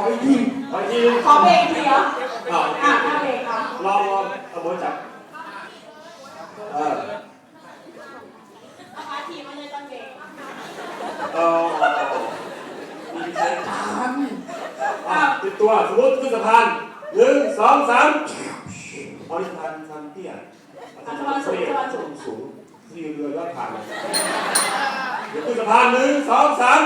ออีกทีขออีกทีหนึงขอเบรกทีเหรออ้าวอะถ้าเบรกอะลองลองเอามือจับเออเอามาทีมาเลยตอนเบรกเออมีใครจานอะติดตัวสมมติขึ้นสะพานหนึ่งสองสามเอาที่สะพานสะพานเตี้ยอะสะพานสูงสะพานสูงสูงที่เรือยอดผ่านเดี๋ยวขึ้นสะพานหนึ่งสองสาม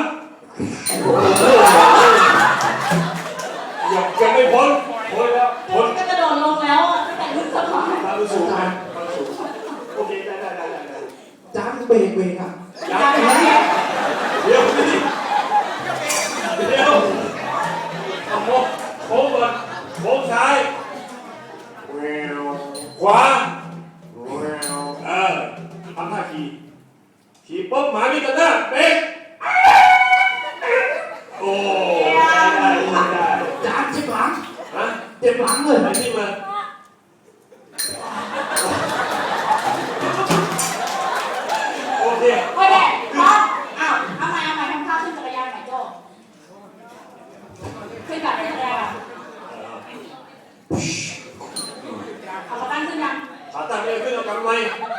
พานทางสูงไหมทางสูงโอเคได้ได้ได้ได้ได้จานเบรกเบรกอะยังไม่เดี๋ยวนี่เดี๋ยวเอาโค้งโค้งก่อนโค้งซ้ายแววขวาแววเออทำท่าขี่ขี่ปุ๊บหมามีกันหน้าเป๊กโอ้ได้ได้ได้จานเจ็บหลังฮะเจ็บหลังเลยไปที่มาโอเค โอเคพร้อมอ้าวเอาใหม่เอาใหม่ทำท่าขึ้นจักรยานใหม่โจ้ขึ้นแบบจักรยานเอามาตั้งขึ้นยัง ขาตั้งเอ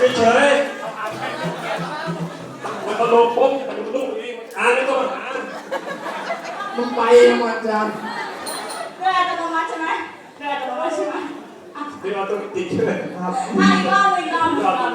เฉยๆมันก็ลงปุ๊บมันก็ลุกอีกอ่านไม่ต้องมาหามึงไปเองมันจานเรืออัตโนมัติใช่ไหมเรืออัตโนมัติใช่ไหมอะที่เราต้องติดใช่ไหมครับ อะอีกรอบหนึ่งอีกรอบหนึ่งอีกรอบหนึ่ง